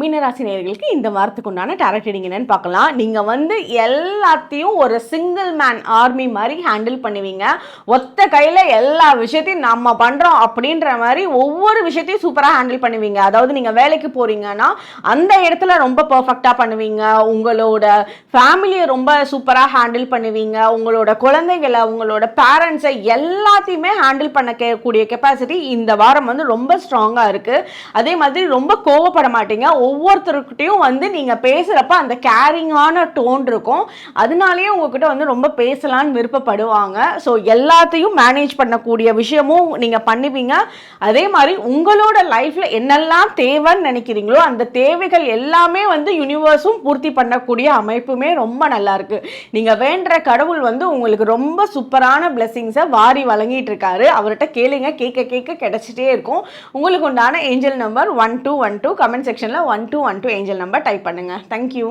மீனராசி நேயர்களுக்கு இந்த வாரத்துக்கு உண்டான டேரக்ட் ரீடிங் என்னன்னு பார்க்கலாம். நீங்கள் வந்து எல்லாத்தையும் ஒரு சிங்கிள் மேன் ஆர்மி மாதிரி ஹேண்டில் பண்ணுவீங்க. ஒத்த கையில் எல்லா விஷயத்தையும் நம்ம பண்ணுறோம் அப்படின்ற மாதிரி ஒவ்வொரு விஷயத்தையும் சூப்பராக ஹேண்டில் பண்ணுவீங்க. அதாவது நீங்கள் வேலைக்கு போகிறீங்கன்னா அந்த இடத்துல ரொம்ப பர்ஃபெக்டாக பண்ணுவீங்க. உங்களோட ஃபேமிலியை ரொம்ப சூப்பராக ஹேண்டில் பண்ணுவீங்க. உங்களோட குழந்தைகளை உங்களோட பேரண்ட்ஸை எல்லாத்தையுமே ஹேண்டில் பண்ண கேட்கக்கூடிய கெப்பாசிட்டி இந்த வாரம் வந்து ரொம்ப ஸ்ட்ராங்காக இருக்குது அதே மாதிரி ரொம்ப கோவப்பட மாட்டீங்க. ஒவ்வொருத்தருக்கிட்டையும் வந்து நீங்கள் பேசுகிறப்ப அந்த கேரிங்கான டோன் இருக்கும். அதனாலேயே உங்ககிட்ட வந்து ரொம்ப பேசலான்னு விருப்பப்படுவாங்க. ஸோ எல்லாத்தையும் மேனேஜ் பண்ணக்கூடிய விஷயமும் நீங்கள் பண்ணுவீங்க. அதே மாதிரி உங்களோட லைஃப்பில் என்னெல்லாம் தேவைன்னு நினைக்கிறீங்களோ அந்த தேவைகள் எல்லாமே வந்து யூனிவர்ஸும் பூர்த்தி பண்ணக்கூடிய அமைப்புமே ரொம்ப நல்லா இருக்கு. நீங்கள் வேண்டுற கடவுள் வந்து உங்களுக்கு ரொம்ப சூப்பரான பிளெஸிங்ஸை வாரி வழங்கிட்டு இருக்காரு அவர்கிட்ட கேளுங்க கேட்க கேட்க கிடைச்சிட்டே இருக்கும். உங்களுக்கு உண்டான angel number one two one two comment செக்ஷனில் one two one two angel number type பண்ணுங்கள் தேங்க்யூ